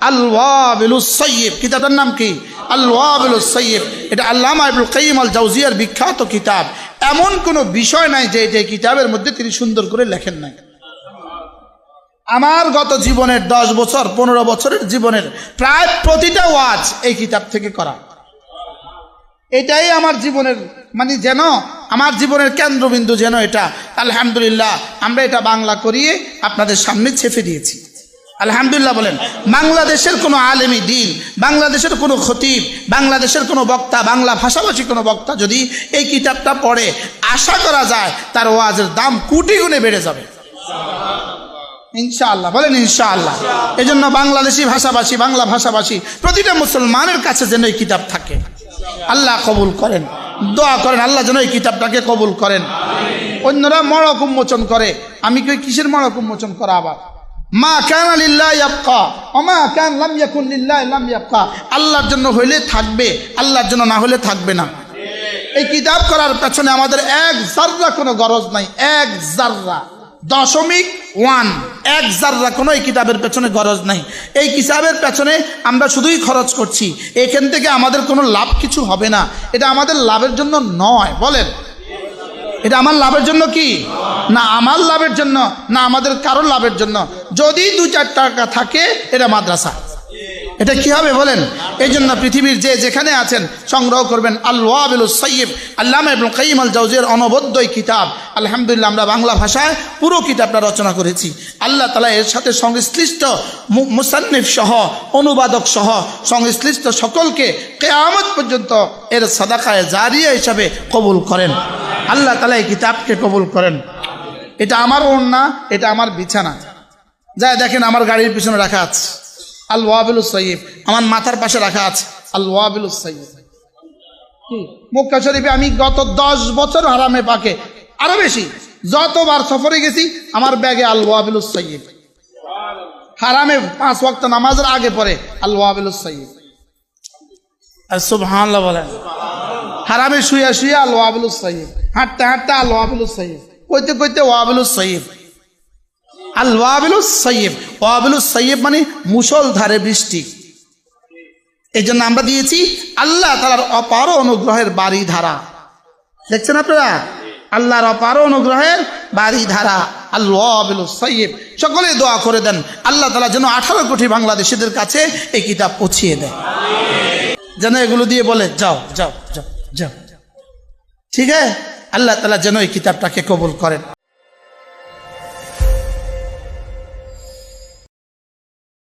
আল ওয়াবিলুস সৈয়ব কিতাবের নাম কি? আল ওয়াবিলুস সৈয়ব এটা আল্লামা ইবুল কাইম আল জাউজিয়ার বিখ্যাত কিতাব। এমন কোনো বিষয় নাই যে যে কিতাবের মধ্যে তিনি সুন্দর করে লেখেন নাই। আমার গত জীবনের দশ বছর, পনেরো বছরের জীবনের প্রায় প্রতিটা ওয়াজ এই কিতাব থেকে করা। এটাই আমার জীবনের মানে যেন আমার জীবনের কেন্দ্রবিন্দু যেন এটা। আলহামদুলিল্লাহ, আমরা এটা বাংলা করিয়ে আপনাদের সামনে ছেপে দিয়েছি। আলহামদুলিল্লাহ বলেন, বাংলাদেশের কোনো আলেমী দিন, বাংলাদেশের কোনো খতিব, বাংলাদেশের কোনো বক্তা, বাংলা ভাষাভাষী কোনো বক্তা যদি এই কিতাবটা পড়ে, আশা করা যায় তার ওয়াজের দাম কোটি গুণে বেড়ে যাবে। ইনশাআল্লাহ, বলেন ইনশাআল্লাহ। এই জন্য বাংলাদেশি ভাষাভাষী, বাংলা ভাষাভাষী প্রতিটা মুসলমানের কাছে যেন এই কিতাব থাকে। আল্লাহ কবুল করেন, দোয়া করেন, আল্লাহ যেন এই কিতাবটাকে কবুল করেন। অন্যরা মড়ক উন্মোচন করে, আমি কই কিসের মড়ক উন্মোচন করা আবার? মা লাম আল্লাহর জন্য হইলে থাকবে, আল্লাহর জন্য না হলে থাকবে না। এই কিতাব করার পেছনে আমাদের এক জাররা কোনো গরজ নাই, এক জাররা। দশমিক ওয়ান, এক জাররা কোনো এই কিতাবের পেছনে গরজ নাই। এই কিতাবের পেছনে আমরা শুধুই খরচ করছি, এখান থেকে আমাদের কোনো লাভ কিছু হবে না। এটা আমাদের লাভের জন্য নয়, বলেন। এটা আমার লাভের জন্য কি? না আমার লাভের জন্য, না আমাদের কারোর লাভের জন্য। যদি দু চার টাকা থাকে, এটা মাদ্রাসা। এটা কি হবে বলেন? এই জন্য পৃথিবীর যে যেখানে আছেন, সংগ্রহ করবেন আল্লাহ সৈয়ব আল্লাহ ইবনুল কাইম আল জাউজের অনবদ্য কিতাব। আলহামদুলিল্লাহ, আমরা বাংলা ভাষায় পুরো কিতাবটা রচনা করেছি। আল্লাহ তালা এর সাথে সংশ্লিষ্ট মুসান্নিফ সহ, অনুবাদক সহ, সংশ্লিষ্ট সকলকে কেয়ামত পর্যন্ত এর সাদাকায় জারিয়া হিসাবে কবুল করেন। আল্লাহ তালা এই কিতাবকে কবুল করেন। এটা আমার ওড়না, এটা আমার বিছানা। যায় দেখেন আমার গাড়ির পিছনে রাখা আছে। আল ওয়াবিলুস সৈয়ব আমার মাথার পাশে রাখা আছে। আল ওয়াবিলুস কি? মক্কা শরীফে আমি গত দশ বছর হারামে পাকে। আরও বেশি। যতবার সফরে গেছি আমার ব্যাগে আল ওয়াবিলুস সৈয়ব হারামে পাঁচ ওয়াক্ত নামাজের আগে পরে আল ওয়াবিলুস সৈয়ব আর সুবহানাল্লাহ বলেন। হারামে শুয়ে শুয়ে আল ওয়াবিলুস সৈয়ব হাঁটতে হাঁটতে আল ওয়াবিলুস সৈয়ব কইতে কইতে ওয়াবিলুস সৈয়ব আল ওয়াবিলুস সৈয়ব ওয়াবিলুস সৈয়ব মানে মুসলধারে বৃষ্টি। এই জন্য আমরা দিয়েছি আল্লাহ তালার অপার অনুগ্রহের বাড়ি ধারা দেখছেন আপনারা? আল্লাহর অপার অনুগ্রহের বাড়ি ধারা আল্লাহ সৈয়ব সকলে দোয়া করে দেন, আল্লাহ তালা যেন আঠারো কোটি বাংলাদেশিদের কাছে এই কিতাব পৌঁছিয়ে দেয়। যেন এগুলো দিয়ে বলে, যাও যাও যাও যাও ঠিক আছে? আল্লাহ তালা যেন এই কিতাবটাকে কবুল করেন।